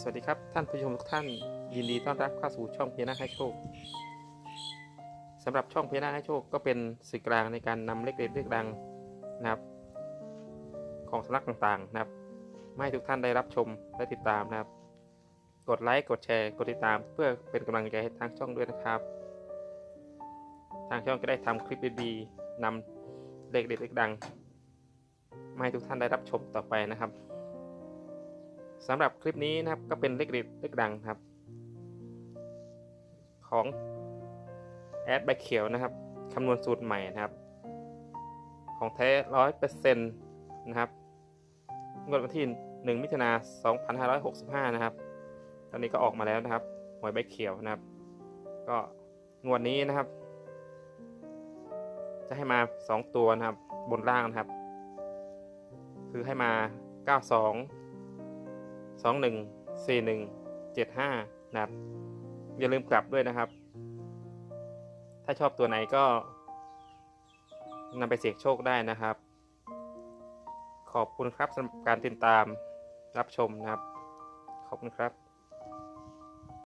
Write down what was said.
สวัสดีครับท่านผู้ชมทุกท่าน ยินดีต้อนรับเข้าสู่ช่องเพียนาให้โชคสำหรับช่องเพียนาให้โชคก็เป็นสื่อกลางในการนำเลขเด็ดเลขดังนะครับ ของสำนักต่างๆนะครับให้ทุกท่านได้รับชมและติดตามนะครับ กดไลค์กดแชร์กดติดตาม เพื่อเป็นกำลังใจให้ทางช่องด้วยนะครับ ทางช่องก็ได้ทำคลิปดีๆนำเลขเด็ดเลขดังมาให้ทุกท่านได้รับชมต่อไปนะครับ สำหรับคลิปนี้นะครับก็เป็นเลขเด็ดเลขดังครับ ของแอดใบเขียวนะครับคำนวณสูตรใหม่นะครับ ของแท้ร้อยเปอร์เซ็นต์นะครับงวดวันที่1มิถุนา2565นะครับ ตอนนี้ก็ออกมาแล้วนะครับหวยใบเขียวนะครับ ก็งวดนี้นะครับ จะให้มา2ตัวนะครับบนล่างนะครับ คือให้มา92สองหนึ่งสี่หนึ่ง เจ็ดห้านะครับ อย่าลืมกลับด้วยนะครับ ถ้าชอบตัวไหนก็นำไปเสี่ยงโชคได้นะครับ ขอบคุณครับสำหรับการติดตามรับชมนะครับ ขอบคุณครับ